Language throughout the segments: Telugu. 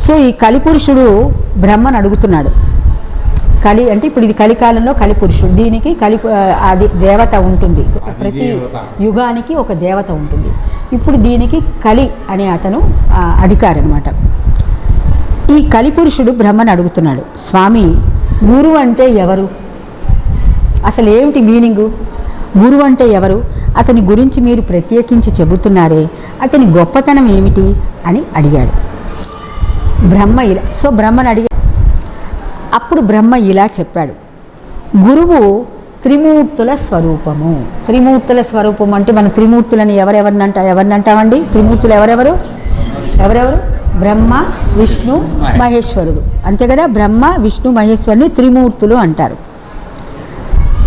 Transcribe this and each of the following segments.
సో ఈ కలిపురుషుడు బ్రహ్మను అడుగుతున్నాడు. కలి అంటే ఇప్పుడు ఇది కలికాలంలో కలిపురుషుడు. దీనికి కలి అది దేవత ఉంటుంది. ప్రతి యుగానికి ఒక దేవత ఉంటుంది. ఇప్పుడు దీనికి కలి అనే అతను అధికారి అనమాట ఈ కలిపురుషుడు బ్రహ్మను అడుగుతున్నాడు. స్వామి గురువు అంటే ఎవరు? అసలు ఏమిటి మీనింగు? గురువు అంటే ఎవరు? అతని గురించి మీరు ప్రత్యేకించి చెబుతున్నారే. అతని గొప్పతనం ఏమిటి? అని అడిగాడు. బ్రహ్మ ఇలా సో బ్రహ్మను అడిగా అప్పుడు బ్రహ్మ ఇలా చెప్పాడు. గురువు త్రిమూర్తుల స్వరూపము. త్రిమూర్తుల స్వరూపం అంటే మన త్రిమూర్తులని ఎవరెవరినంట ఎవరిని అంటామండి త్రిమూర్తులు ఎవరెవరు? ఎవరెవరు? బ్రహ్మ విష్ణు మహేశ్వరుడు. అంతే కదా? బ్రహ్మ విష్ణు మహేశ్వరుని త్రిమూర్తులు అంటారు.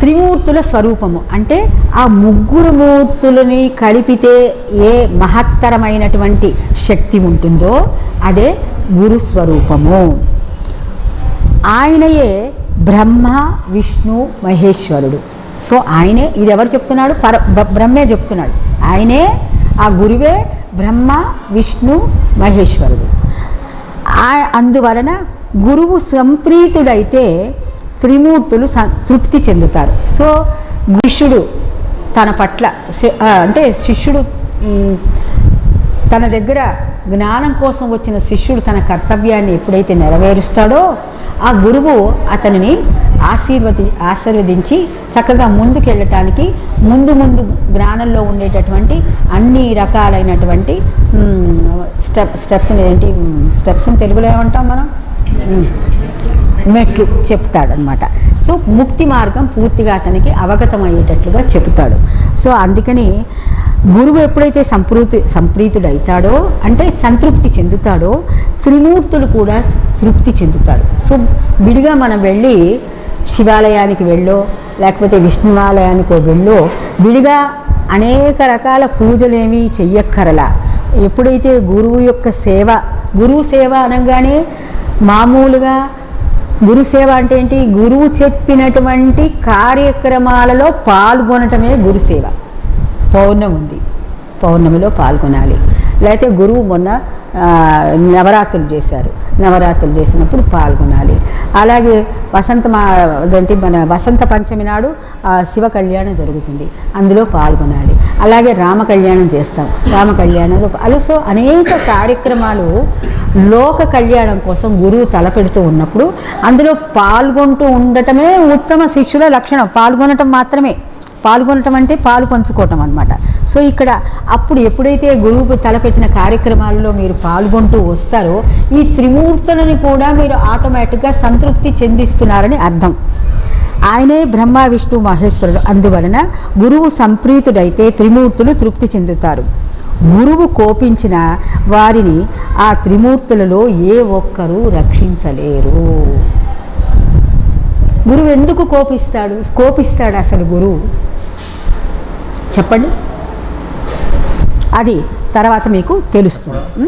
త్రిమూర్తుల స్వరూపము. అంటే ఆ ముగ్గురు మూర్తులని కలిపితే ఏ మహత్తరమైనటువంటి శక్తి ఉంటుందో అదే గురు స్వరూపము. ఆయనయే బ్రహ్మ విష్ణు మహేశ్వరుడు. సో ఆయనే ఇది ఎవరు చెప్తున్నాడు? పర బ- బ్రహ్మే చెప్తున్నాడు. ఆయనే ఆ గురువే బ్రహ్మ విష్ణు మహేశ్వరుడు. ఆ- అందువలన గురువు సంప్రీతుడైతే శ్రీమూర్తులు తృప్తి చెందుతారు. సో శిష్యుడు తన పట్ల శి- అంటే శిష్యుడు తన దగ్గర జ్ఞానం కోసం వచ్చిన శిష్యుడు తన కర్తవ్యాన్ని ఎప్పుడైతే నెరవేరుస్తాడో ఆ గురువు అతనిని ఆశీర్వది ఆశీర్వదించి చక్కగా ముందుకెళ్ళటానికి ముందు ముందు జ్ఞానంలో ఉండేటటువంటి అన్ని రకాలైనటువంటి స్టెప్ స్టెప్స్ ఏంటి స్టెప్స్ని తెలుగులో ఏమంటాం మనం? మెట్లు చెప్తాడనమాట సో ముక్తి మార్గం పూర్తిగా అతనికి అవగతమయ్యేటట్లుగా చెబుతాడు సో అందుకని గురువు ఎప్పుడైతే సంప్రీతి సంప్రీతుడైతాడో అంటే సంతృప్తి చెందుతాడో త్రిమూర్తులు కూడా తృప్తి చెందుతారు. సో విడిగా మనం వెళ్ళి శివాలయానికి వెళ్ళో లేకపోతే విష్ణువాలయానికో వెళ్ళో విడిగా అనేక రకాల పూజలేమి చెయ్యక్కరలా. ఎప్పుడైతే గురువు యొక్క సేవ గురువు సేవ అనగానే మామూలుగా గురుసేవ అంటే ఏంటి? గురువు చెప్పినటువంటి కార్యక్రమాలలో పాల్గొనటమే గురుసేవ. పౌర్ణమి ఉంది. పౌర్ణమిలో పాల్గొనాలి. లేకపోతే గురువు మొన్న నవరాత్రులు చేశారు. నవరాత్రులు చేసినప్పుడు పాల్గొనాలి. అలాగే వసంత మా మన వసంత పంచమి నాడు ఆ, శివ కళ్యాణం జరుగుతుంది. అందులో పాల్గొనాలి. అలాగే రామ కళ్యాణం చేస్తాం. రామ కళ్యాణంలో అలా సో అనేక కార్యక్రమాలు లోక కళ్యాణం కోసం గురువు తలపెడుతూ ఉన్నప్పుడు అందులో పాల్గొంటూ ఉండటమే ఉత్తమ శిష్యుల లక్షణం. పాల్గొనటం మాత్రమే. పాల్గొనటం అంటే పాలు పంచుకోవటం అనమాట సో ఇక్కడ అప్పుడు ఎప్పుడైతే గురువు తలపెట్టిన కార్యక్రమాల్లో మీరు పాల్గొంటూ వస్తారో ఈ త్రిమూర్తులను కూడా మీరు ఆటోమేటిక్గా సంతృప్తి చెందిస్తున్నారని అర్థం. ఆయనే బ్రహ్మ విష్ణు మహేశ్వరుడు. అందువలన గురువు సంప్రీతుడైతే త్రిమూర్తులు తృప్తి చెందుతారు. గురువు కోపించిన వారిని ఆ త్రిమూర్తులలో ఏ ఒక్కరూ రక్షించలేరు. గురువు ఎందుకు కోపిస్తాడు? కోపిస్తాడు అసలు గురువు? చెప్పండి. అది తర్వాత మీకు తెలుస్తుంది.